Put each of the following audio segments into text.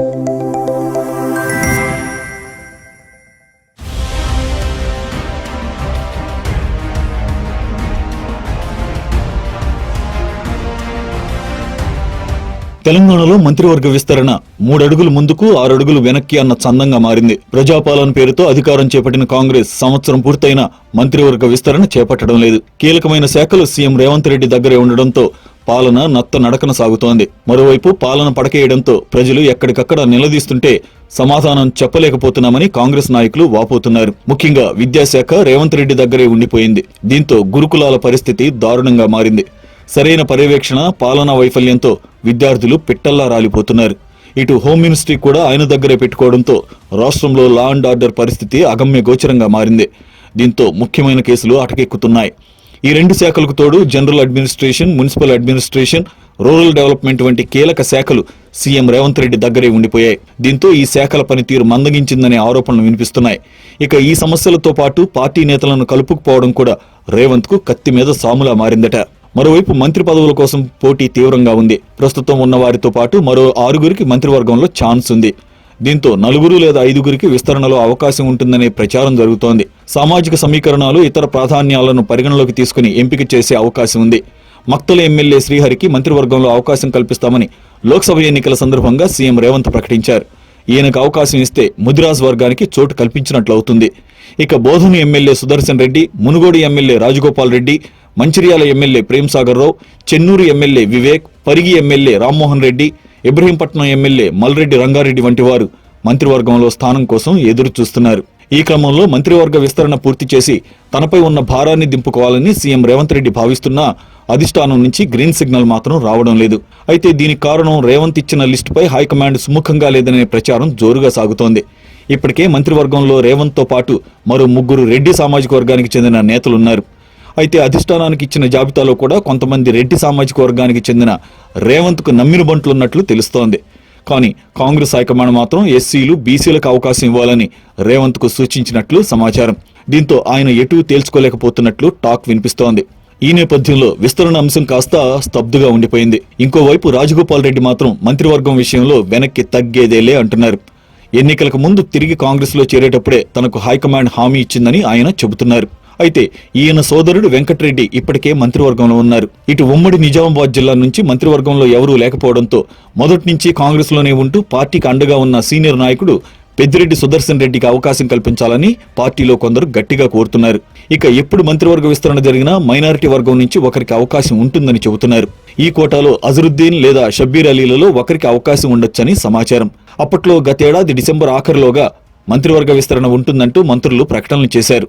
Thank you. తెలంగాణలో మంత్రివర్గ విస్తరణ మూడడుగులు ముందుకు ఆరడుగులు వెనక్కి అన్న చందంగా మారింది. ప్రజాపాలన పేరుతో అధికారం చేపట్టిన కాంగ్రెస్ సంవత్సరం పూర్తయిన మంత్రివర్గ విస్తరణ చేపట్టడం లేదు. కీలకమైన శాఖలు సీఎం రేవంత్ రెడ్డి దగ్గరే ఉండడంతో పాలన నత్త నడకన సాగుతోంది. మరోవైపు పాలన పడకేయడంతో ప్రజలు ఎక్కడికక్కడ నిలదీస్తుంటే సమాధానం చెప్పలేకపోతున్నామని కాంగ్రెస్ నాయకులు వాపోతున్నారు. ముఖ్యంగా విద్యాశాఖ రేవంత్ రెడ్డి దగ్గరే ఉండిపోయింది. దీంతో గురుకులాల పరిస్థితి దారుణంగా మారింది. సరైన పర్యవేక్షణ పాలనా వైఫల్యంతో విద్యార్థులు పిట్టల్లా రాలిపోతున్నారు. ఇటు హోమ్ మినిస్ట్రీ కూడా ఆయన దగ్గరే పెట్టుకోవడంతో రాష్ట్రంలో లా అండ్ ఆర్డర్ పరిస్థితి అగమ్య గోచరంగా మారింది. దీంతో ముఖ్యమైన కేసులు అటకెక్కుతున్నాయి. ఈ రెండు శాఖలకు తోడు general administration municipal administration rural development వంటి కీలక శాఖలు సీఎం రేవంత్ రెడ్డి దగ్గరే ఉండిపోయాయి. దీంతో ఈ శాఖల పనితీరు మందగించిందనే ఆరోపణలు వినిపిస్తున్నాయి. ఇక ఈ సమస్యలతో పాటు పార్టీ నేతలను కలుపుకుపోవడం కూడా రేవంత్కు కత్తి మీద సాములా మారిందట. మరోవైపు మంత్రి పదవుల కోసం పోటీ తీవ్రంగా ఉంది. ప్రస్తుతం ఉన్న వారితో పాటు మరో ఆరుగురికి మంత్రివర్గంలో ఛాన్స్ ఉంది. దీంతో నలుగురు లేదా ఐదుగురికి విస్తరణలో అవకాశం ఉంటుందనే ప్రచారం జరుగుతోంది. సామాజిక సమీకరణాలు ఇతర ప్రాధాన్యాలను పరిగణలోకి తీసుకుని ఎంపిక చేసే అవకాశం ఉంది. మక్తల ఎమ్మెల్యే శ్రీహరికి మంత్రివర్గంలో అవకాశం కల్పిస్తామని లోక్సభ ఎన్నికల సందర్భంగా సీఎం రేవంత్ ప్రకటించారు. ఈయనకు అవకాశం ఇస్తే ముదిరాజ్ వర్గానికి చోటు కల్పించినట్లవుతుంది. ఇక Bodhan MLA Sudarshan Reddy Munugode MLA Rajagopal Reddy Mancherial MLA Premsagar Rao Chennur MLA Vivek Parigi MLA Rammohan Reddy Ibrahimpatnam MLA Malreddy Rangareddy వంటి వారు మంత్రివర్గంలో స్థానం కోసం ఎదురు చూస్తున్నారు. ఈ క్రమంలో మంత్రివర్గ విస్తరణ పూర్తి చేసి తనపై ఉన్న భారాన్ని దింపుకోవాలని సీఎం రేవంత్ రెడ్డి భావిస్తున్నా అధిష్టానం నుంచి గ్రీన్ సిగ్నల్ మాత్రం రావడం లేదు. అయితే దీనికి కారణం రేవంత్ ఇచ్చిన లిస్టుపై హైకమాండ్ సుముఖంగా లేదనే ప్రచారం జోరుగా సాగుతోంది. ఇప్పటికే మంత్రివర్గంలో రేవంత్తో పాటు మరో ముగ్గురు రెడ్డి సామాజిక వర్గానికి చెందిన నేతలున్నారు. అయితే అధిష్టానానికి ఇచ్చిన జాబితాలో కూడా కొంతమంది రెడ్డి సామాజిక వర్గానికి చెందిన రేవంత్కు నమ్మిన బంట్లున్నట్లు తెలుస్తోంది. కానీ కాంగ్రెస్ హైకమాండ్ మాత్రం ఎస్సీలు బీసీలకు అవకాశం ఇవ్వాలని రేవంత్కు సూచించినట్లు సమాచారం. దీంతో ఆయన ఎటూ తేల్చుకోలేకపోతున్నట్లు టాక్ వినిపిస్తోంది. ఈ నేపథ్యంలో విస్తరణ అంశం కాస్త స్తబ్దుగా ఉండిపోయింది. ఇంకోవైపు రాజగోపాల్ రెడ్డి మాత్రం మంత్రివర్గం విషయంలో వెనక్కి తగ్గేదేలే అంటున్నారు. ఎన్నికలకు ముందు తిరిగి కాంగ్రెస్లో చేరేటప్పుడే తనకు హైకమాండ్ హామీ ఇచ్చిందని ఆయన చెబుతున్నారు. అయితే ఈయన సోదరుడు వెంకటరెడ్డి ఇప్పటికే మంత్రివర్గంలో ఉన్నారు. ఇటు ఉమ్మడి నిజామాబాద్ జిల్లా నుంచి మంత్రివర్గంలో ఎవరూ లేకపోవడంతో మొదటి నుంచి కాంగ్రెస్లోనే ఉంటూ పార్టీకి అండగా ఉన్న సీనియర్ నాయకుడు పెద్దిరెడ్డి సుదర్శన్ రెడ్డికి అవకాశం కల్పించాలని పార్టీలో కొందరు గట్టిగా కోరుతున్నారు. ఇక ఎప్పుడు మంత్రివర్గ విస్తరణ జరిగినా మైనారిటీ వర్గం నుంచి ఒకరికి అవకాశం ఉంటుందని చెబుతున్నారు. ఈ కోటాలో అజరుద్దీన్ లేదా షబ్బీర్ అలీలలో ఒకరికి అవకాశం ఉండొచ్చని సమాచారం. అప్పట్లో గతేడాది డిసెంబర్ ఆఖరులోగా మంత్రివర్గ విస్తరణ ఉంటుందంటూ మంత్రులు ప్రకటనలు చేశారు.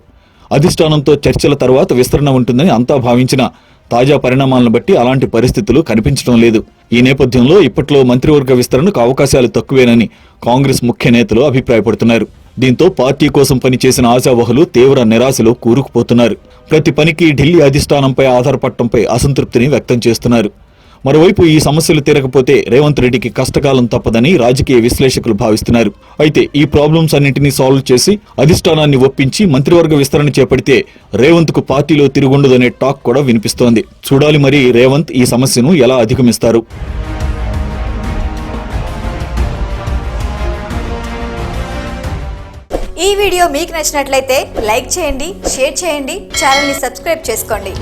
అధిష్టానంతో చర్చల తర్వాత విస్తరణ ఉంటుందని అంతా భావించిన తాజా పరిణామాలను బట్టి అలాంటి పరిస్థితులు కనిపించడం లేదు. ఈ నేపథ్యంలో ఇప్పట్లో మంత్రివర్గ విస్తరణకు అవకాశాలు తక్కువేనని కాంగ్రెస్ ముఖ్య నేతలు అభిప్రాయపడుతున్నారు. దీంతో పార్టీ కోసం పనిచేసిన ఆశావహులు తీవ్ర నిరాశలో కూరుకుపోతున్నారు. ప్రతి పనికి ఢిల్లీ అధిష్టానంపై ఆధారపడటంపై అసంతృప్తిని వ్యక్తం చేస్తున్నారు. మరోవైపు ఈ సమస్యలు తీరకపోతే రేవంత్ రెడ్డికి కష్టకాలం తప్పదని రాజకీయ విశ్లేషకులు భావిస్తున్నారు. అయితే ఈ ప్రాబ్లమ్స్ అన్నింటినీ సాల్వ్ చేసి అధిష్టానాన్ని ఒప్పించి మంత్రివర్గ విస్తరణ చేపడితే రేవంత్కు పార్టీలో తిరుగుండదనే టాక్ కూడా వినిపిస్తోంది. చూడాలి మరి రేవంత్ ఈ సమస్యను ఎలా అధిగమిస్తారు. ఈ వీడియో మీకు నచ్చినట్లయితే లైక్ చేయండి షేర్ చేయండి ఛానల్ని సబ్స్క్రైబ్ చేసుకోండి.